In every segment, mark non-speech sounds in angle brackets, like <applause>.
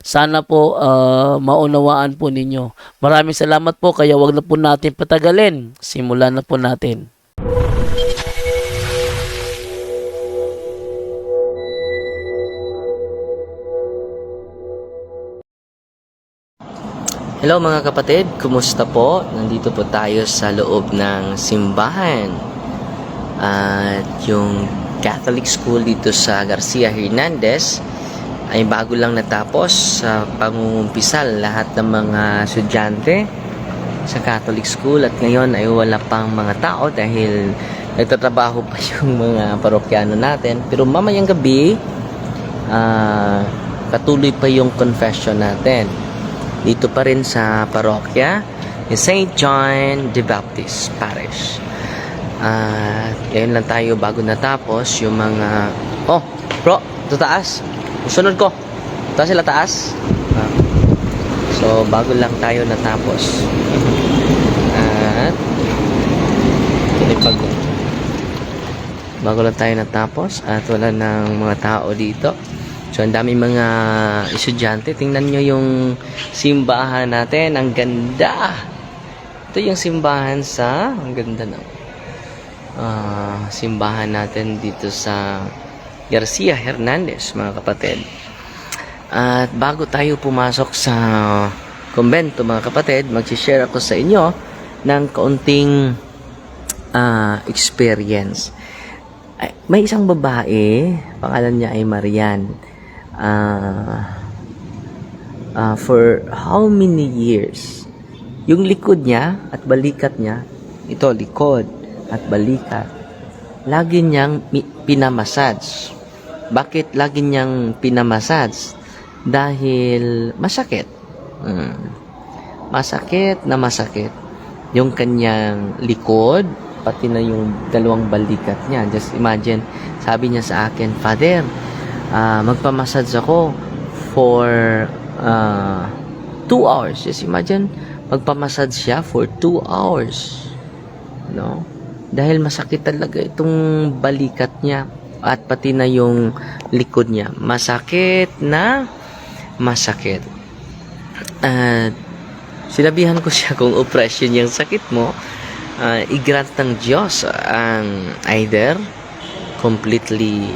Sana po ah, maunawaan po ninyo. Maraming salamat po kaya wag na po natin patagalin. Simulan na po natin. Hello mga kapatid, kumusta po? Nandito po tayo sa loob ng simbahan. At yung Catholic School dito sa Garcia Hernandez ay bago lang natapos sa pangungumpisal lahat ng mga estudyante sa Catholic School at ngayon ay wala pang mga tao dahil nagtatrabaho pa <laughs> yung mga parokyano natin. Pero mamayang gabi, ah, patuloy pa yung confession natin dito pa rin sa parokya ni St. John the Baptist Parish. At ngayon lang tayo bago natapos yung mga... Oh, bro, ito taas. Sunod ko. Taas sila taas. So, bago lang tayo natapos. At... Kinipag ko. Bago lang tayo natapos at wala ng mga tao dito. So, ang daming mga estudyante. Tingnan nyo yung simbahan natin. Ang ganda! Ito yung simbahan sa... Ang ganda ng ah, simbahan natin dito sa Garcia Hernandez, mga kapatid. At bago tayo pumasok sa kumbento, mga kapatid, mag-share ako sa inyo ng kaunting ah, experience. Ay, may isang babae, pangalan niya ay Marian. Ah, ah, for how many years? Yung likod niya at balikat niya, ito likod at balikat, lagi niyang pinamassage. Bakit lagi niyang pinamassage? Dahil masakit. Mm. Masakit na masakit. Yung kanyang likod, pati na yung dalawang balikat niya. Just imagine, sabi niya sa akin, Father, ah, magpamassage ako for ah, two hours. Just imagine, magpamassage siya for two hours. No? Dahil masakit talaga itong balikat niya at pati na yung likod niya. Masakit na masakit. At sinabihan ko siya <laughs> kung oppression yung sakit mo, ah, i-grant ng Diyos ang either completely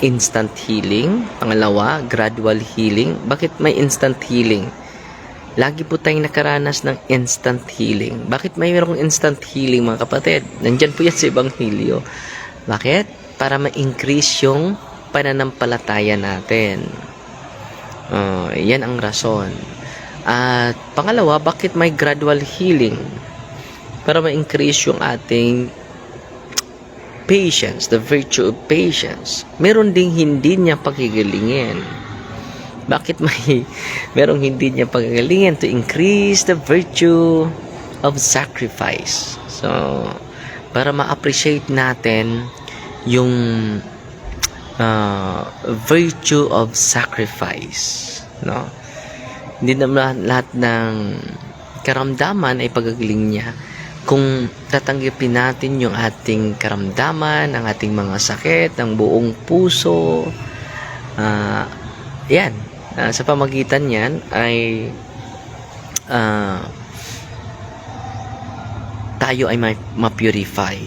instant healing, pangalawa, gradual healing. Bakit may instant healing? Lagi po tayong nakaranas ng instant healing. Bakit mayroong instant healing mga kapatid? Nandyan po yan sa Ebanghelyo. Bakit? Para ma-increase yung pananampalataya natin. Oh, yan ang rason. At pangalawa, bakit may gradual healing? Para ma-increase yung ating patience, the virtue of patience. Meron ding hindi niya pagigalingin. Bakit may <laughs> merong hindi niya pagigalingin to increase the virtue of sacrifice. So, para ma-appreciate natin yung uh, virtue of sacrifice, no? Hindi naman lahat ng karamdaman ay pagagaling niya kung tatanggapin natin yung ating karamdaman, ang ating mga sakit, ang buong puso, ah, yan, Ah, sa pamagitan yan ay ah, tayo ay ma- ma-purify.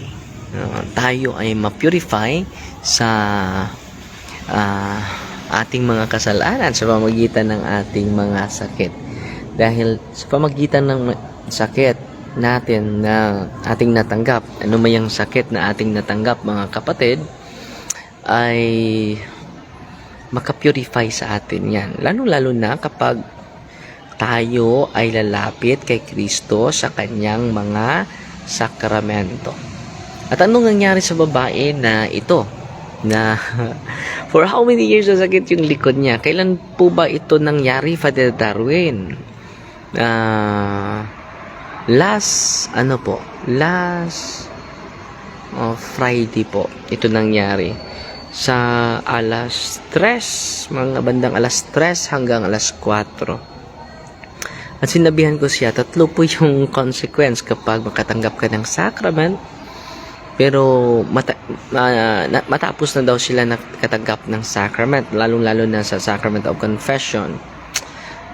Ah, tayo ay ma-purify sa ah, ating mga kasalanan sa pamagitan ng ating mga sakit. Dahil sa pamagitan ng sakit natin na ating natanggap, ano may yung sakit na ating natanggap mga kapatid, ay makapurify sa atin yan. Lalo-lalo na kapag tayo ay lalapit kay Kristo sa kanyang mga sakramento. At anong nangyari sa babae na ito? Na <laughs> for how many years nasakit yung likod niya? Kailan po ba ito nangyari, Father Darwin? Ah, last, ano po? Last oh, Friday po. Ito nangyari. Sa alas 3, mga bandang alas 3 hanggang alas 4. At sinabihan ko siya, tatlo po yung <laughs> consequence kapag makatanggap ka ng sacrament. Pero mata, ma- na- matapos na daw sila nakatanggap ng sacrament, lalong-lalo na sa sacrament of confession.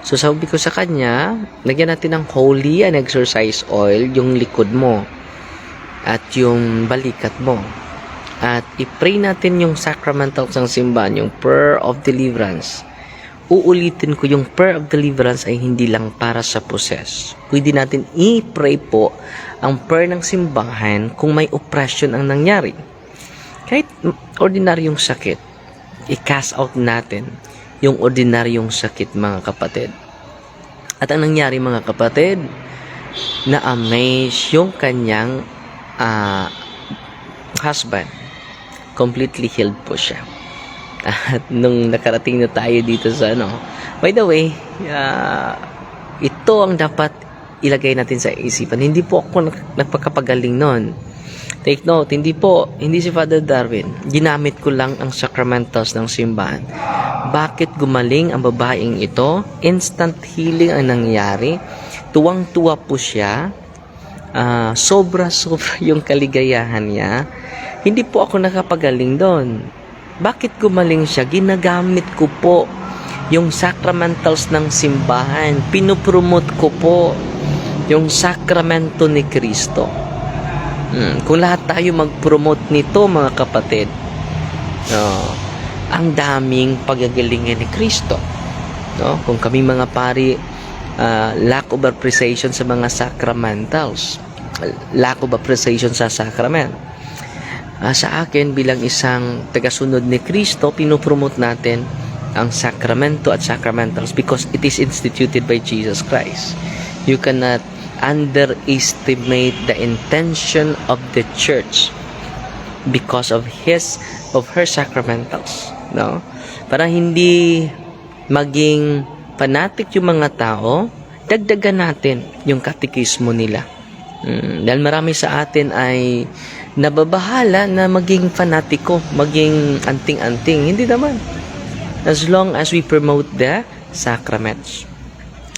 So sabi ko sa kanya, lagyan natin ng holy and exercise oil yung likod mo at yung balikat mo. At i-pray natin yung sacramentals ng simbahan, yung prayer of deliverance uulitin ko yung prayer of deliverance ay hindi lang para sa possess. Pwede natin i-pray po ang prayer ng simbahan kung may oppression ang nangyari. Kahit ordinaryong sakit, i-cast out natin yung ordinaryong sakit mga kapatid. At ang nangyari mga kapatid, na-amaze yung kanyang ah, husband. Completely healed po siya. At nung nakarating na tayo dito sa ano, by the way, ah, ito ang dapat ilagay natin sa isipan. Hindi po ako nag- nagpakapagaling noon. Take note, hindi po, hindi si Father Darwin. Ginamit ko lang ang sacramentals ng simbahan. Bakit gumaling ang babaeng ito? Instant healing ang nangyari. Tuwang-tuwa po siya. Ah, sobra-sobra <laughs> yung kaligayahan niya. Hindi po ako nakapagaling doon. Bakit gumaling siya? Ginagamit ko po yung sacramentals ng simbahan. Pinupromote ko po yung sakramento ni Kristo. Hmm, kung lahat tayo mag-promote nito, mga kapatid, no, ang daming pagagalingan ni Kristo. No? Kung kami mga pari, ah, lack of appreciation sa mga sacramentals, lack of appreciation sa sacrament. Ah, sa akin bilang isang tagasunod ni Kristo, pinopromote natin ang sakramento at sacramentals because it is instituted by Jesus Christ. You cannot underestimate the intention of the church because of his of her sacramentals, no? Para hindi maging fanatic yung mga tao, dagdagan natin yung katikismo nila. Mm, dahil marami sa atin ay nababahala na maging fanatiko, maging anting-anting. Hindi naman. As long as we promote the sacraments.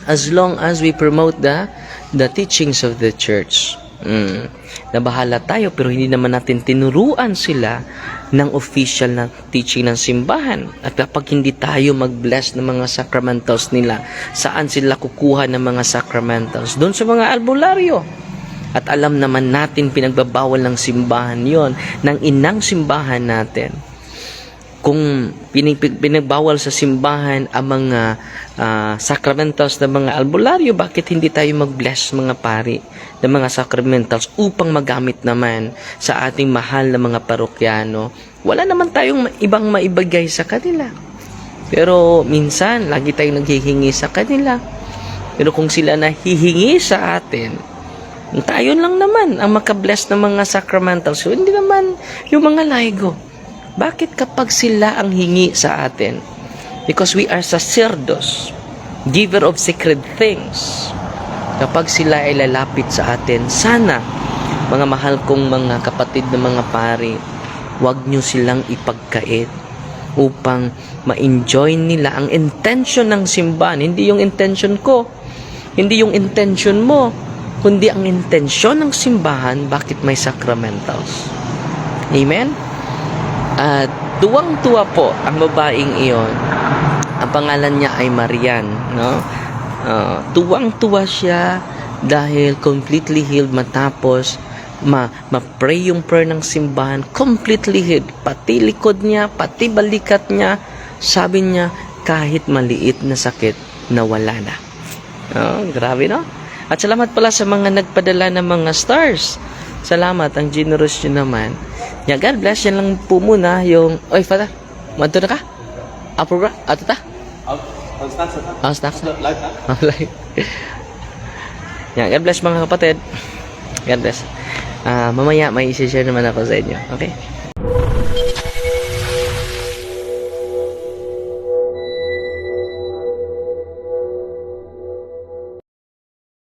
As long as we promote the the teachings of the church. Mm. Nabahala tayo pero hindi naman natin tinuruan sila ng official na teaching ng simbahan. At kapag hindi tayo mag-bless ng mga sacramentals nila, saan sila kukuha ng mga sacramentals? Doon sa mga albularyo. At alam naman natin pinagbabawal ng simbahan yon ng inang simbahan natin. Kung pinagbawal sa simbahan ang mga ah, sacramentals ng mga albularyo, bakit hindi tayo mag-bless mga pari ng mga sacramentals upang magamit naman sa ating mahal na mga parokyano? Wala naman tayong ibang maibagay sa kanila. Pero minsan, lagi tayong naghihingi sa kanila. Pero kung sila nahihingi sa atin, tayo lang naman ang makabless ng mga sacramentals. So, hindi naman yung mga laigo. Bakit kapag sila ang hingi sa atin? Because we are sacerdos, giver of sacred things. Kapag sila ay lalapit sa atin, sana, mga mahal kong mga kapatid na mga pari, huwag nyo silang ipagkait upang ma-enjoy nila ang intention ng simbahan. Hindi yung intention ko, hindi yung intention mo, kundi ang intensyon ng simbahan bakit may sacramentals. Amen? At tuwang-tuwa po ang babaeng iyon. Ang pangalan niya ay Marian, no? Ah, tuwang-tuwa siya dahil completely healed matapos ma ma-pray yung prayer ng simbahan completely healed pati likod niya pati balikat niya sabi niya kahit maliit na sakit nawala na oh, grabe no at salamat pala sa mga nagpadala ng mga stars. Salamat, ang generous nyo naman. Yeah, God bless. Yan lang po muna yung... Oy, Father, manto na ka? Apo bra? Ato ta? Ang stocks na? Ang live. Yeah, God bless mga kapatid. God bless. Ah, mamaya may isi-share naman ako sa inyo. Okay?